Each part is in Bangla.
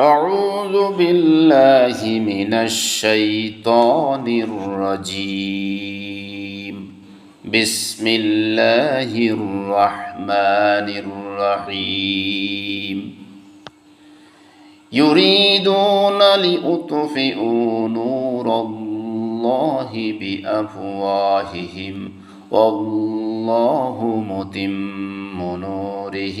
أعوذ بالله من الشيطان الرجيم بسم الله الرحمن الرحيم يريدون ليطفئوا نور الله بأفواههم والله متم نوره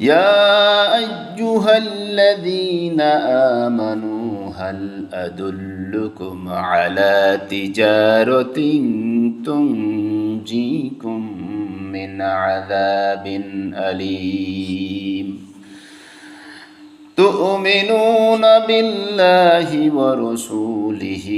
يا أيها الذين آمنوا هل أدلكم على تجارة تنجيكم من عذاب أليم؟ تؤمنون بالله ورسوله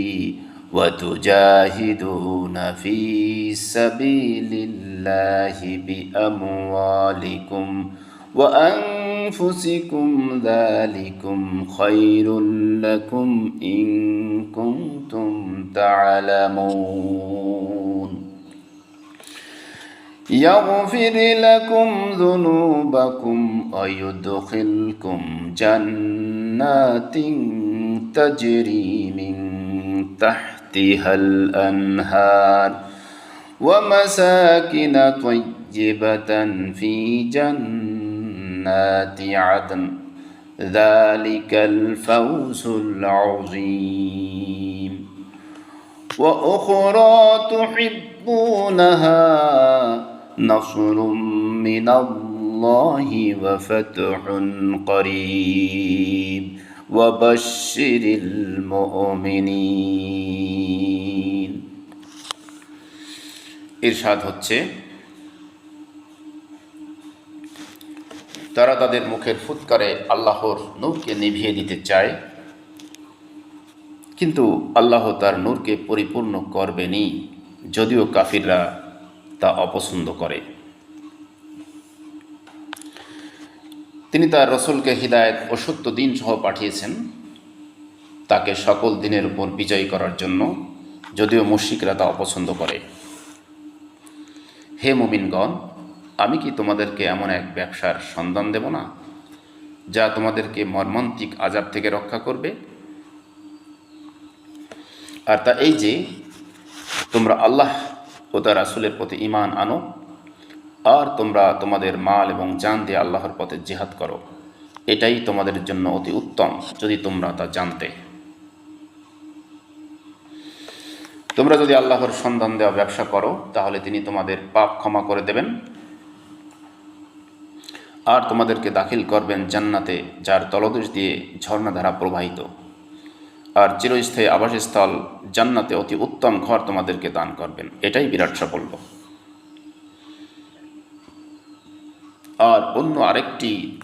وتجاهدون في سبيل الله بأموالكم وأنفسكم ذلكم خير لكم إن كنتم تعلمون. يغفر لكم ذنوبكم ويدخلكم جنات تجري من تحتها الأنهار ومساكن طيبة في جنات عدن ذلك الفوز العظيم وأخرى تحبونها نصر من الله وفتح قريب وبشر المؤمنين ইরশাদ হচ্ছে তারা তাদের মুখের ফুৎকারে আল্লাহর নূরকে নিভিয়ে দিতে চায়। কিন্তু আল্লাহ তার নূরকে পরিপূর্ণ করবেনি যদিও কাফিররা তা অপছন্দ করে। তিনি তার রসুলকে হৃদায়ত ও সত্য দিন সহ পাঠিয়েছেন। তাকে সকল দিনের উপর বিজয়ী করার জন্য, যদিও মুশিকরা তা অপছন্দ করে। হে মুমিনগণ আমি কি তোমাদেরকে এমন এক ব্যবসার সন্ধান দেব না, যা তোমাদেরকে মর্মান্তিক আজাব থেকে রক্ষা করবে? আর তা এই যে, তোমরা আল্লাহ ও তার রাসুলের প্রতি ইমান আনো, আর তোমরা তোমাদের মাল এবং জান দিয়ে আল্লাহর পথে জেহাদ করো। এটাই তোমাদের জন্য অতি উত্তম, যদি তোমরা তা জানতে। তোমরা যদি আল্লাহর সন্ধান দেওয়া ব্যবসা করো, তাহলে তিনি তোমাদের পাপ ক্ষমা করে দেবেন। আর তোমাদেরকে দাখিল করবেন জান্নাতে, যার তলদেশ দিয়ে ঝর্ণাধারা প্রবাহিত। আর চিরস্থায়ী আবাসস্থল জান্নাতে অতি উত্তম ঘর তোমাদেরকে দান করবেন। এটাই বিরাট সাফল্য। আর অন্য আরেকটি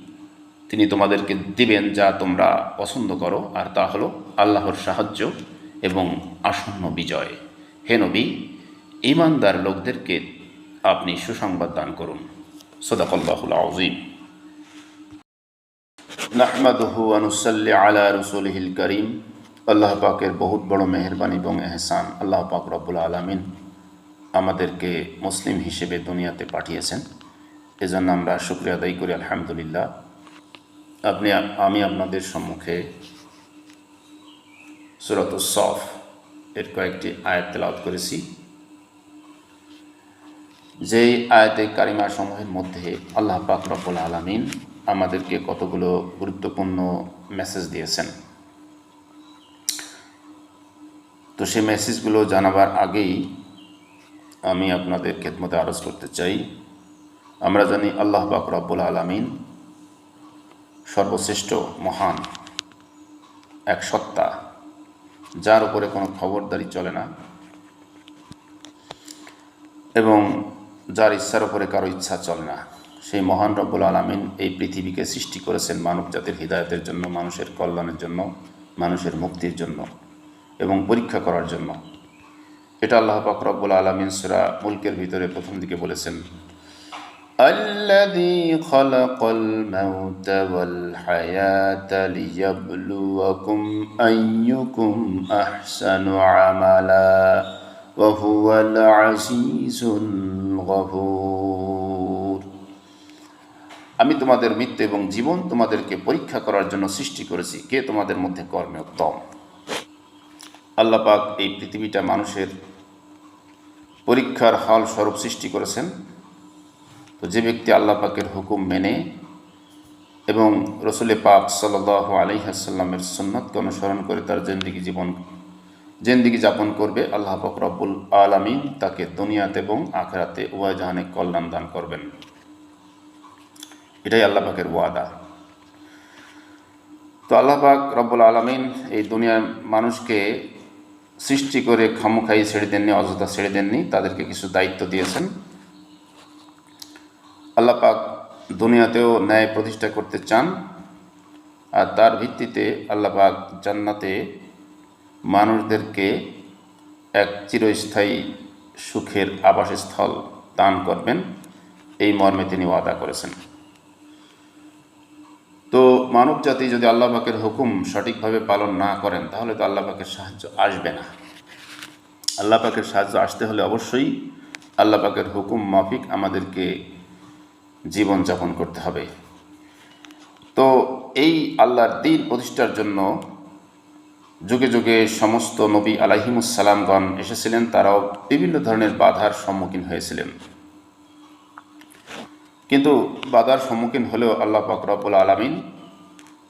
তিনি তোমাদেরকে দিবেন যা তোমরা পছন্দ করো, আর তা হলো আল্লাহর সাহায্য এবং আসন্ন বিজয়। হে নবী ইমানদার লোকদেরকে আপনি সুসংবাদ দান করুন। সদাকল্লাহুল আজিম নাহমাদহু আনুসাল্লি আলা রসুলহিল করিম। আল্লাহ পাকের বহুত বড় মেহরবানি এবং এহসান আল্লাহ পাক রব্বুল আলমিন আমাদেরকে মুসলিম হিসেবে দুনিয়াতে পাঠিয়েছেন। এজন্য আমরা শুক্রিয়া আদায় করি, আলহামদুলিল্লাহ। আপনি, আমি আপনাদের সম্মুখে সুরত সফ এর কয়েকটি আয়াত তেলাওয়াত করেছি। যেই আয়াতে কারিমা সমূহের মধ্যে আল্লাহ পাক রব্বুল আলমিন আমাদেরকে কতগুলো গুরুত্বপূর্ণ মেসেজ দিয়েছেন। তো সেই মেসেজগুলো জানাবার আগেই আমি আপনাদের খেদমতে আরজ করতে চাই। আমরা জানি আল্লাহ পাক রব্বুল আলমিন সর্বশ্রেষ্ঠ, মহান এক সত্তা, যার উপরে কোনো খবরদারি চলে না। এবং যার ইচ্ছার উপরে কারও ইচ্ছা চলে না। সেই মহান রব্বুল আলমিন এই পৃথিবীকে সৃষ্টি করেছেন মানব জাতির হৃদায়তের জন্য মানুষের কল্যাণের জন্য মানুষের মুক্তির জন্য এবং পরীক্ষা করার জন্য এটা আল্লাহ পাক রব্বুল আলমিন সুরা মুলকের ভিতরে প্রথম দিকে বলেছেন الذي خلق الموت والحياة ليبلوكم أيكم أحسن عملا وهو العزيز الغفور আমি তোমাদের মৃত্যু এবং জীবন তোমাদেরকে পরীক্ষা করার জন্য সৃষ্টি করেছি। কে তোমাদের মধ্যে কর্মে উত্তম? আল্লাহ পাক এই পৃথিবীটা মানুষের পরীক্ষার হল স্বরূপ সৃষ্টি করেছেন। তো যে ব্যক্তি আল্লাহ পাকের হুকুম মেনে এবং রসুলে পাক সাল আলহিহাসাল্লামের সন্ন্যতকে অনুসরণ করে তার জেন্দিগি জীবন, জেন্দিগি যাপন করবে, আল্লাহ পাক রব্বুল আলমিন তাকে দুনিয়াতে এবং আখেরাতে উভয় জাহানে কল্যাণ দান করবেন। এটাই আল্লাহ পাকের ওয়াদা। তো আল্লাহ পাক রব্বুল আলমিন এই দুনিয়ার মানুষকে সৃষ্টি করে খামুখাই ছেড়ে দেননি, অযথা ছেড়ে দেননি, তাদেরকে কিছু দায়িত্ব দিয়েছেন। আল্লাহ পাক দুনিয়াতেও ন্যায় প্রতিষ্ঠা করতে চান আর তার ভিত্তিতে আল্লাহ পাক জান্নাতে মানুষদেরকে এক চিরস্থায়ী সুখের আবাসস্থল দান করবেন। এই মর্মে তিনি ওয়াদা করেছেন। মানব জাতি যদি আল্লাহ পাকের হুকুম সঠিকভাবে পালন না করেন, তাহলে তো আল্লাহ পাকের সাহায্য আসবে না। আল্লাহ পাকের সাহায্য আসতে হলে অবশ্যই আল্লাহ পাকের হুকুম মাফিক আমাদেরকে জীবনযাপন করতে হবে। তো এই আল্লাহর দিন প্রতিষ্ঠার জন্য যুগে যুগে সমস্ত নবী আলাহিমুসালামগণ এসেছিলেন, তারাও বিভিন্ন ধরনের বাধার সম্মুখীন হয়েছিলেন। কিন্তু বাধার সম্মুখীন হলেও আল্লাহ পাক রব্বুল আলমিন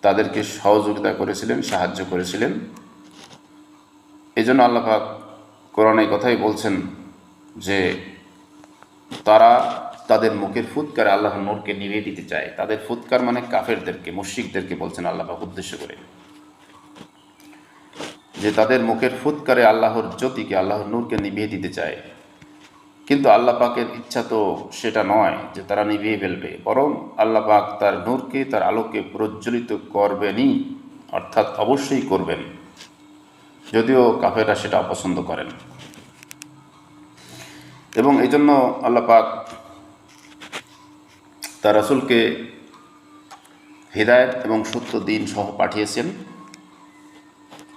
তাদেরকে সহযোগিতা করেছিলেন, সাহায্য করেছিলেন। এই জন্য আল্লাহ পাক কোরআনে কথাই বলছেন যে, তারা তাদের মুখের ফুৎকারে আল্লাহর নূরকে নিভিয়ে দিতে চায়। তাদের ফুৎকার মানে কাফেরদেরকে, মুশ্রিকদেরকে বলছেন আল্লাহাক উদ্দেশ্য করে। যে তাদের মুখের ফুৎকারে আল্লাহর জ্যোতিকে, আল্লাহর নূরকে নিভিয়ে দিতে চায়। কিন্তু আল্লাহ পাকের ইচ্ছা তো সেটা নয় যে তারা নিভিয়ে ফেলবে। বরং আল্লাহ পাক তার নূরকে, তার আলোকে প্রজ্বলিত করবেনই, অর্থাৎ অবশ্যই করবেন। যদিও কাফেরা সেটা অপছন্দ করেন। এবং এই জন্য আল্লাহ পাক তার রাসুলকে হৃদায়ত এবং সত্য দিন সহ পাঠিয়েছেন।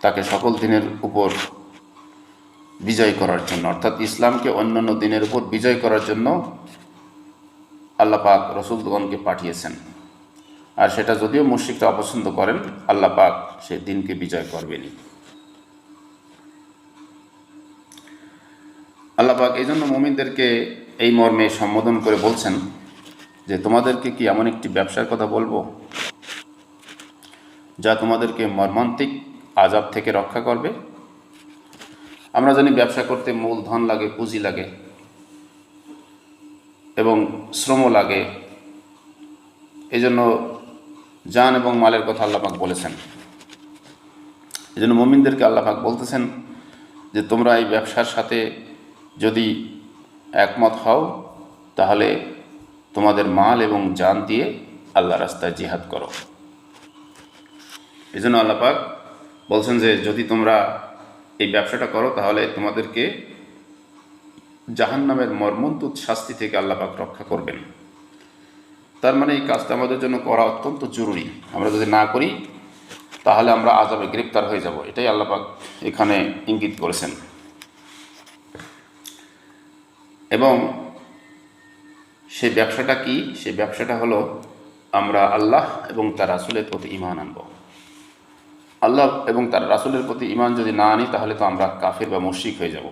তাকে সকল দিনের উপর বিজয় করার জন্য, অর্থাৎ ইসলামকে অন্যান্য দিনের উপর বিজয় করার জন্য আল্লাহ পাক রসুলগণকে পাঠিয়েছেন। আর সেটা যদিও মুশ্রিকটা অপছন্দ করেন আল্লাহ সে দিনকে বিজয় করবেনই। আল্লাহ পাক এই জন্য মোমিনদেরকে এই মর্মে সম্বোধন করে বলছেন যে, তোমাদেরকে কি এমন একটি ব্যবসার কথা বলব, যা তোমাদেরকে মর্মান্তিক আজাব থেকে রক্ষা করবে? আমরা জানি ব্যবসা করতে মূলধন লাগে, পুঁজি লাগে এবং শ্রম লাগে। এই জন্য যান এবং মালের কথা আল্লাপাক বলেছেন। এই জন্য মমিনদেরকে আল্লাপাক বলতেছেন যে, তোমরা এই ব্যবসার সাথে যদি একমত হও, তাহলে তোমাদের মাল এবং যান দিয়ে আল্লাহ রাস্তায় জিহাদ করো। এই জন্য আল্লাপাক বলছেন যে, যদি তোমরা এই ব্যবসাটা করো, তাহলে তোমাদেরকে জাহান নামের মর্মন্তুত শাস্তি থেকে আল্লাপাক রক্ষা করবেন। তার মানে এই কাজটা আমাদের জন্য করা অত্যন্ত জরুরি। আমরা যদি না করি, তাহলে আমরা আজাবে গ্রেপ্তার হয়ে যাব। এটাই আল্লাপাক এখানে ইঙ্গিত করেছেন। এবং সেই ব্যবসাটা কি? সেই ব্যবসাটা হলো আমরা আল্লাহ এবং তার রাসুলের প্রতি ইমান আনব। আল্লাহ এবং তার রাসুলের প্রতি ইমান যদি না আনি, তাহলে তো আমরা কাফের বা মুশিক হয়ে যাব।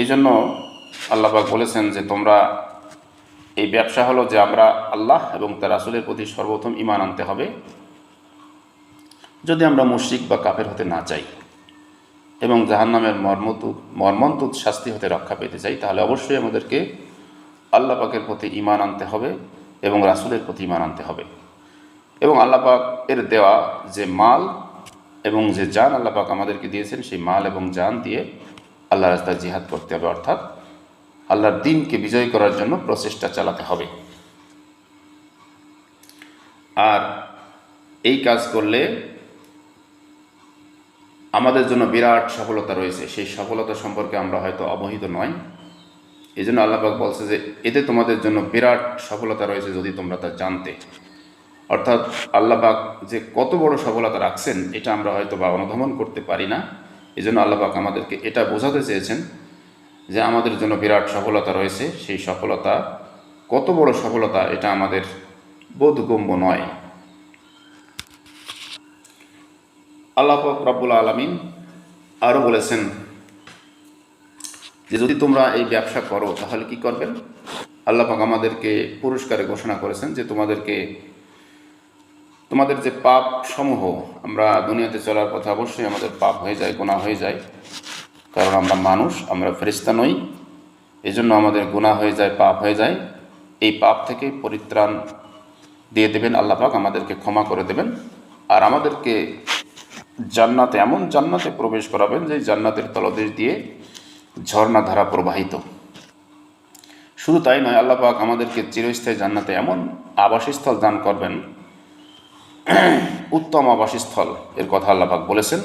এই জন্য আল্লাহবাক বলেছেন যে, তোমরা এই ব্যবসা হলো যে, আমরা আল্লাহ এবং তার রাসুলের প্রতি সর্বপ্রথম ইমান আনতে হবে। যদি আমরা মুশিক বা কাফের হতে না চাই এবং জাহান্নামের মর্মতুত মর্মন্তুত শাস্তি হতে রক্ষা পেতে চাই, তাহলে অবশ্যই আমাদেরকে আল্লাহ পাকের প্রতি ইমান আনতে হবে এবং রাসুলের প্রতি ইমান আনতে হবে। এবং আল্লাহ পাক এর দেওয়া যে মাল এবং যে যান আল্লাহ পাক আমাদেরকে দিয়েছেন, সেই মাল এবং যান দিয়ে আল্লাহ রাস্তায় জিহাদ করতে হবে, অর্থাৎ আল্লাহর দিনকে বিজয় করার জন্য প্রচেষ্টা চালাতে হবে। আর এই কাজ করলে আমাদের জন্য বিরাট সফলতা রয়েছে। সেই সফলতা সম্পর্কে আমরা হয়তো অবহিত নয়। এই জন্য আল্লাপাক বলছে যে, এতে তোমাদের জন্য বিরাট সফলতা রয়েছে যদি তোমরা তা জানতে। অর্থাৎ আল্লাপাক যে কত বড় সফলতা রাখছেন, এটা আমরা হয়তো বা অনুধাবন করতে পারি না। এই জন্য আল্লাপাক আমাদেরকে এটা বোঝাতে চেয়েছেন যে আমাদের জন্য বিরাট সফলতা রয়েছে। সেই সফলতা, কত বড় সফলতা, এটা আমাদের বোধগম্য নয়। আল্লাহ রব্বুল আলমিন আরও বলেছেন যে, যদি তোমরা এই ব্যবসা করো, তাহলে কি করবেন আল্লাপাক আমাদেরকে পুরস্কারে ঘোষণা করেছেন যে, তোমাদেরকে তোমাদের যে পাপ সমূহ আমরা দুনিয়াতে চলার পথে অবশ্যই আমাদের পাপ হয়ে যায় গোনা হয়ে যায়। কারণ আমরা মানুষ, আমরা ফেরিস্তা নই। এই জন্য আমাদের গুণা হয়ে যায়, পাপ হয়ে যায়। এই পাপ থেকে পরিত্রাণ দিয়ে দেবেন, আল্লাহ পাক আমাদেরকে ক্ষমা করে দেবেন। আর আমাদেরকে জান্নাতে, এমন জান্নাতে প্রবেশ করাবেন যে জান্নাতের তলদেশ দিয়ে ঝর্ণা ধারা প্রবাহিত। শুধু তাই নয়, আল্লাহ পাক আমাদেরকে চিরস্থায়ী জান্নাতে এমন আবাসস্থল দান করবেন উত্তম আবাসস্থল, এর কথা আল্লাহ পাক বলেছেন,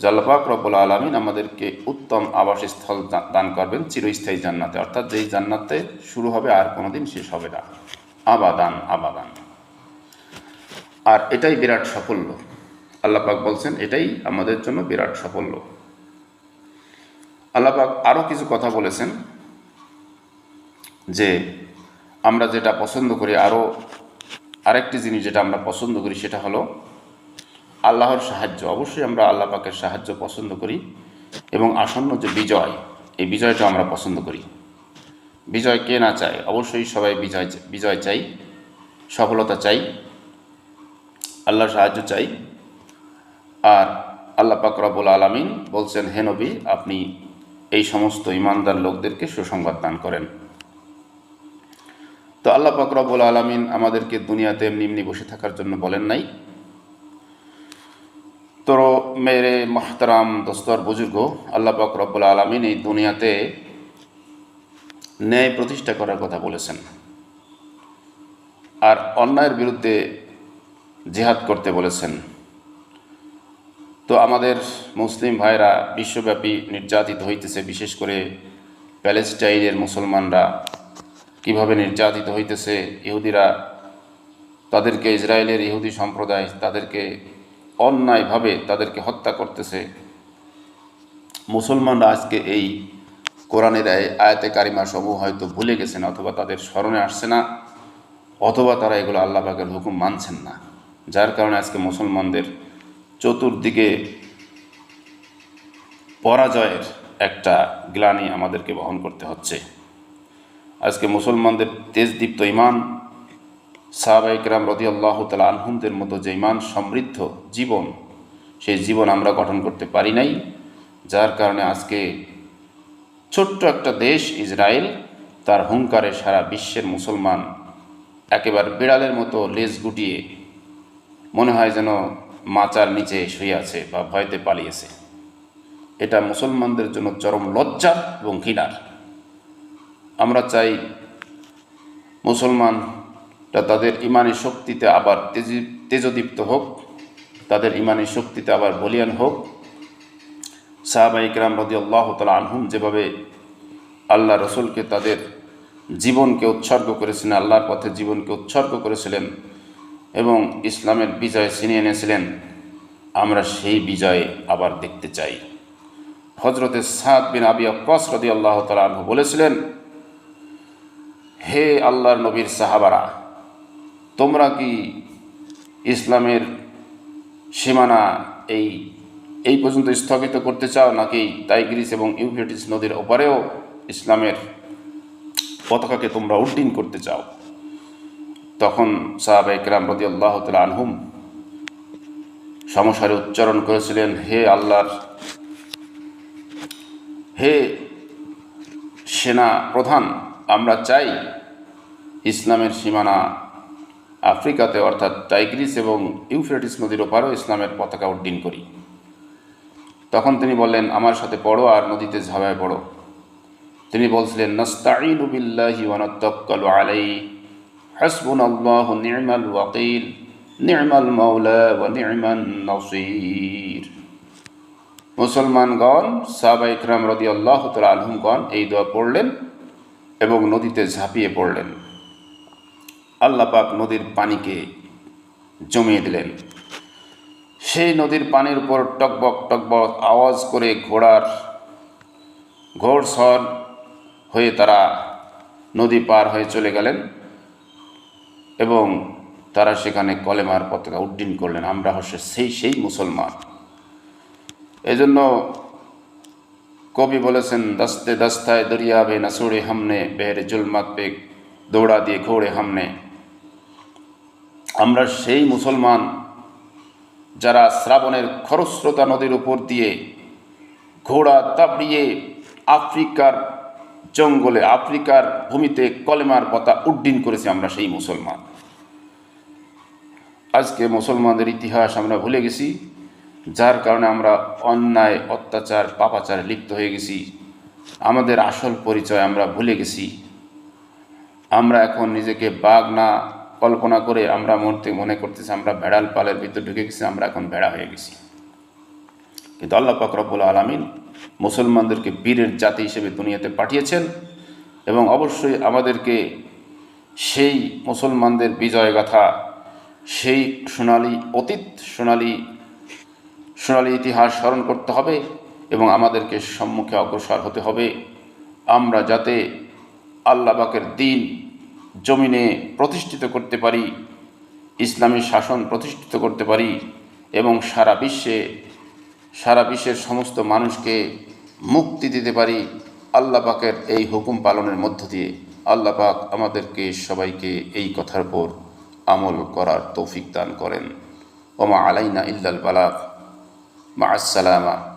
যে আল্লাহ পাক রব্বুল আলমিন আমাদেরকে উত্তম আবাসস্থল দান করবেন চিরস্থায়ী জান্নাতে। অর্থাৎ যেই জান্নাতে শুরু হবে আর কোনোদিন শেষ হবে না। আবাদান আবাদান। আর এটাই বিরাট সাফল্য। আল্লাহ পাক বলছেন, এটাই আমাদের জন্য বিরাট সাফল্য। আল্লাহ পাক আরও কিছু কথা বলেছেন, যে আমরা যেটা পছন্দ করি আরও আরেকটি জিনিস যেটা আমরা পছন্দ করি সেটা হলো আল্লাহর সাহায্য। অবশ্যই আমরা আল্লাহ পাকের সাহায্য পছন্দ করি এবং আসন্ন যে বিজয়, এই বিজয়টা আমরা পছন্দ করি। বিজয় কে না চায়? অবশ্যই সবাই বিজয় বিজয় চাই, সফলতা চাই, আল্লাহর সাহায্য চাই। আর আল্লাহ পাক রব্বুল আলমিন বলছেন, হে নবী, আপনি এই সমস্ত ইমানদার লোকদেরকে সুসংবাদ দান করেন। তো আল্লাহ পাক রব্বুল আলমিন আমাদেরকে দুনিয়াতে এমনি এমনি বসে থাকার জন্য বলেন নাই। তো মেরে মহতারাম দোস্তর বুজুর্গ, আল্লাহ পাক আলমিন এই দুনিয়াতে ন্যায় প্রতিষ্ঠা করার কথা বলেছেন। আর অন্যায়ের বিরুদ্ধে জেহাদ করতে বলেছেন। তো আমাদের মুসলিম ভাইরা বিশ্বব্যাপী নির্যাতিত হইতেছে, বিশেষ করে প্যালেস্টাইনের মুসলমানরা। কীভাবে নির্যাতিত হইতেছে ইহুদিরা, তাদেরকে ইসরায়েলের ইহুদি সম্প্রদায় তাদেরকে অন্যায়ভাবে তাদেরকে হত্যা করতেছে। মুসলমানরা আজকে এই কোরআনের আয়াতে কারিমা সমূহ হয়তো ভুলে গেছেন অথবা তাদের স্মরণে আসছে না, অথবা তারা এগুলো আল্লাহ পাকের হুকুম মানছেন না। যার কারণে আজকে মুসলমানদের চতুর্দিকে পরাজয়ের একটা গ্লানি আমাদেরকে বহন করতে হচ্ছে। আজকে মুসলমানদের তেজদীপ্ত ইমান সাহাবাইকরাম রদি আল্লাহ তালা আনহুমদের মতো যে ইমান সমৃদ্ধ জীবন, সেই জীবন আমরা গঠন করতে পারি নাই, যার কারণে আজকে ছোট্ট একটা দেশ ইসরায়েল, তার হুঙ্কারে সারা বিশ্বের মুসলমান একেবারে বিড়ালের মতো লেজ গুটিয়ে মনে হয় যেন মাচার নিচে শুয়ে আছে বা ভয়তে পালিয়েছে। এটা মুসলমানদের জন্য চরম লজ্জার এবং ঘৃণার। আমরা চাই মুসলমানরা তাদের ইমানি শক্তিতে আবার তেজি তেজদীপ্ত হোক, তাদের ইমানি শক্তিতে আবার বলিয়ান হোক। সাহাবা ইকরাম রদি আল্লাহ তালা আনহুম যেভাবে আল্লাহ রসুলকে তাদের জীবনকে উৎসর্গ করেছিলেন, আল্লাহর পথে জীবনকে উৎসর্গ করেছিলেন এবং ইসলামের বিজয় ছিনিয়ে এনেছিলেন, আমরা সেই বিজয় আবার দেখতে চাই। হজরতে সাদ বিন আবি আক্কাস রদি আল্লাহ তালা আনহু বলেছিলেন হে আল্লাহর নবীর সাহাবারা, তোমরা কি ইসলামের সীমানা এই এই পর্যন্ত স্থগিত করতে চাও নাকি টাইগ্রিস এবং ইউফ্রেটিস নদীর ওপারেও ইসলামের পতাকাকে তোমরা উড্ডীন করতে চাও? তখন সাহাবা ইকরাম রদি আল্লাহ আনহুম সমসারে উচ্চারণ করেছিলেন, হে আল্লাহর, হে সেনা প্রধান আমরা চাই ইসলামের সীমানা আফ্রিকাতে, অর্থাৎ টাইগ্রিস এবং ইউফ্রেটিস নদীর ওপারও ইসলামের পতাকা উড্ডীন করি। তখন তিনি বললেন, আমার সাথে পড়ো আর নদীতে ঝাঁপায় পড়ো। তিনি বলছিলেন নি'মাল ওয়াকিল, নি'মাল মুসলমানগণ সাহাবা ইকরাম রদি আল্লাহ তাল আলহমগণ এই দোয়া পড়লেন। এবং নদীতে ঝাঁপিয়ে পড়লেন। আল্লাহ পাক নদীর পানিকে জমিয়ে দিলেন। সেই নদীর পানির উপর টকবক টকবক আওয়াজ করে ঘোড়ার ঘোড়সর হয়ে তারা নদী পার হয়ে চলে গেলেন এবং তারা সেখানে কলেমার পতাকা উড্ডীন করলেন। আমরা হচ্ছে সেই সেই মুসলমান। এজন্য কবি বলেছেন, দস্তে দস্তায় দরিয়াবে নাসুড়ে হামনে বেহরে জুলমাত পে দৌড়া দিয়ে ঘোড়ে হামনে। আমরা সেই মুসলমান যারা শ্রাবণের খরস্রোতা নদীর উপর দিয়ে ঘোড়া তাপড়িয়ে আফ্রিকার জঙ্গলে, আফ্রিকার ভূমিতে কলেমার পতা উড্ডীন করেছি আমরা সেই মুসলমান। আজকে মুসলমানদের ইতিহাস আমরা ভুলে গেছি। যার কারণে আমরা অন্যায়, অত্যাচার, পাপাচারে লিপ্ত হয়ে গেছি। আমাদের আসল পরিচয় আমরা ভুলে গেছি। আমরা এখন নিজেকে বাঘ না কল্পনা করে আমরা মরতে মনে করতেছি, আমরা ভেড়াল পালের ভিতরে ঢুকে গেছি, আমরা এখন ভেড়া হয়ে গেছি। কিন্তু আল্লাহ পাক রব্বুল আলমিন মুসলমানদেরকে বীরের জাতি হিসেবে দুনিয়াতে পাঠিয়েছেন এবং অবশ্যই আমাদেরকে সেই মুসলমানদের বিজয় গাথা সেই সোনালী অতীত, সোনালী সোনালী ইতিহাস স্মরণ করতে হবে এবং আমাদেরকে সম্মুখে অগ্রসর হতে হবে। আমরা যাতে আল্লাহ পাকের দিন জমিনে প্রতিষ্ঠিত করতে পারি, ইসলামী শাসন প্রতিষ্ঠিত করতে পারি এবং সারা বিশ্বে, সারা বিশ্বের সমস্ত মানুষকে মুক্তি দিতে পারি আল্লাহ পাকের এই হুকুম পালনের মধ্য দিয়ে। আল্লাহ পাক আমাদেরকে সবাইকে এই কথার উপর আমল করার তৌফিক দান করেন। ওমা আলাইনা ইল্লাল বালাক مع السلامة.